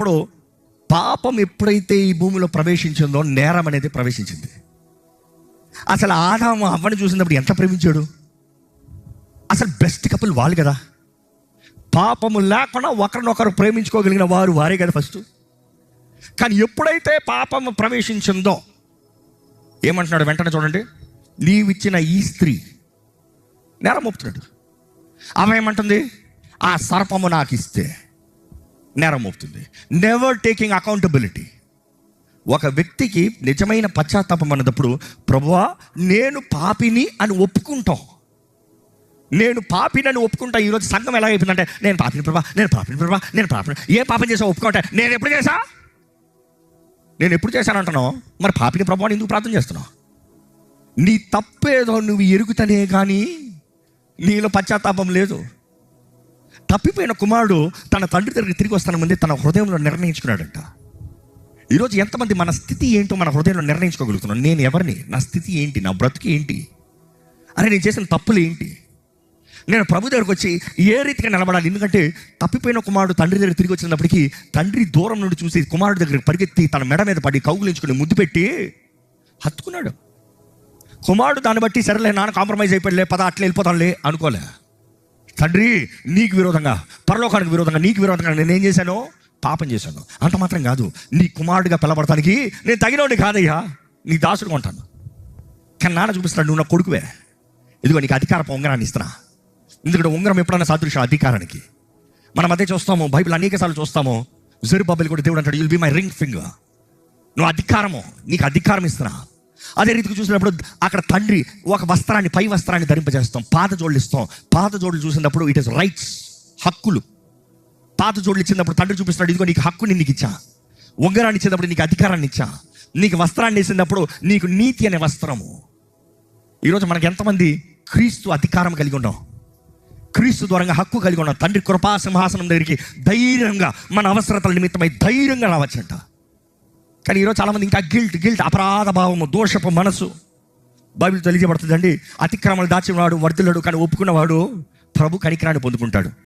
ఇప్పుడు పాపం ఎప్పుడైతే ఈ భూమిలో ప్రవేశించిందో నేరం అనేది ప్రవేశించింది. అసలు ఆదాము అవ్వని చూసినప్పుడు ఎంత ప్రేమించాడు? అసలు బెస్ట్ కపుల్ వాళ్ళు కదా. పాపము లేకుండా ఒకరినొకరు ప్రేమించుకోగలిగిన వారు వారే కదా ఫస్ట్ కానీ ఎప్పుడైతే పాపము ప్రవేశించిందో ఏమంటున్నాడు వెంటనే చూడండి. నీవిచ్చిన ఈ స్త్రీ నేరం మోపుతున్నాడు. ఆమె ఏమంటుంది? ఆ సర్పము నాకు ఇస్తే నేరం మోపుతుంది. నెవర్ టేకింగ్ అకౌంటబిలిటీ ఒక వ్యక్తికి నిజమైన పశ్చాత్తాపం అన్నప్పుడు ప్రభువా నేను పాపిని అని ఒప్పుకుంటాం. నేను పాపిని అని ఒప్పుకుంటా. ఈరోజు సంఘం ఎలా అయిపోయిందంటే నేను పాపిని ప్రభా నేను పాపిని ప్రభా నేను పాపిని ఏ పాపం చేసా ఒప్పుకుంటా నేను ఎప్పుడు చేశా? నేను ఎప్పుడు చేశానంటున్నావు మరి పాపిని ప్రభా అని ఎందుకు ప్రార్థన చేస్తున్నావు? నీ తప్పేదో నువ్వు ఎరుగుతనే కానీ నీలో పశ్చాత్తాపం లేదు. తప్పిపోయిన కుమారుడు తన తండ్రి దగ్గరికి తిరిగి వస్తాన ముందే తన హృదయంలో నిర్ణయించుకున్నాడంట. ఈరోజు ఎంతమంది మన స్థితి ఏంటో మన హృదయంలో నిర్ణయించుకోగలుగుతున్నాం. నేను ఎవరిని? నా స్థితి ఏంటి? నా బ్రతుకు ఏంటి? అరే నేను చేసిన తప్పులు ఏంటి? నేను ప్రభు దగ్గరకు వచ్చి ఏ రీతిగా నిలబడాలి? ఎందుకంటే తప్పిపోయిన కుమారుడు తండ్రి దగ్గర తిరిగి వచ్చినప్పటికీ తండ్రి దూరం నుండి చూసి కుమారుడు దగ్గరికి పరిగెత్తి తన మెడ మీద పడి కౌగులించుకుని ముద్దు పెట్టి హత్తుకున్నాడు. కుమారుడు దాన్ని బట్టి సరేలే నాన్న కాంప్రమైజ్ అయిపోయలే పద అట్లా వెళ్ళిపోతానులే అనుకోలే. తండ్రి నీకు విరోధంగా పరలోకానికి విరోధంగా నీకు విరోధంగా నేను ఏం చేశాను? పాపం చేశాను. అంత మాత్రం కాదు. నీ కుమారుడిగా పిలబడటానికి నేను తగినోడి కాదయ్యా. నీ దాసుడుగా ఉంటాను. కానీ నాన్న చూపిస్తున్నాడు నువ్వు నా కొడుకువే. ఇదిగో నీకు అధికార ఉంగరాన్ని ఇస్తున్నా. ఎందుకంటే ఉంగరం ఎప్పుడైనా సాదృశ్యం అధికారానికి. మనం అదే చూస్తాము బైబిల్ అనేక సార్లు చూస్తాము. జరు బాబులు కూడా దేవుడు అంటాడు you'll be my ring finger నువ్వు అధికారము నీకు అధికారం ఇస్తున్నా. అదే రీతికి చూసినప్పుడు అక్కడ తండ్రి ఒక వస్త్రాన్ని పై వస్త్రాన్ని ధరింపజేస్తాం. పాత జోళ్ళు ఇస్తాం. పాత జోళ్ళు చూసినప్పుడు ఇట్ ఇస్ రైట్స్ హక్కులు. పాత జోళ్ళు ఇచ్చినప్పుడు తండ్రి చూపిస్తున్నాడు ఇదిగో నీకు హక్కుని నీకు ఇచ్చా. ఉంగరాన్ని ఇచ్చినప్పుడు నీకు అధికారాన్ని ఇచ్చా. నీకు వస్త్రాన్ని వేసినప్పుడు నీకు నీతి అనే వస్త్రము. ఈరోజు మనకి ఎంతమంది క్రీస్తు అధికారం కలిగి ఉన్నాం. క్రీస్తు ద్వారంగా హక్కు కలిగి ఉన్నాం. తండ్రి కృపా సింహాసనం దగ్గరికి ధైర్యంగా మన అవసరతల నిమిత్తమై ధైర్యంగా రావచ్చంట. కానీ ఈరోజు చాలామంది ఇంకా గిల్ట్ గిల్ట్ అపరాధ భావము దోషపు మనసు బైబిల్ తెలియజేయబడుతుందండి. అతిక్రమలు దాచినవాడు వర్ధిల్లుడు కానీ ఒప్పుకున్నవాడు ప్రభు కనికరాన్ని పొందుకుంటాడు.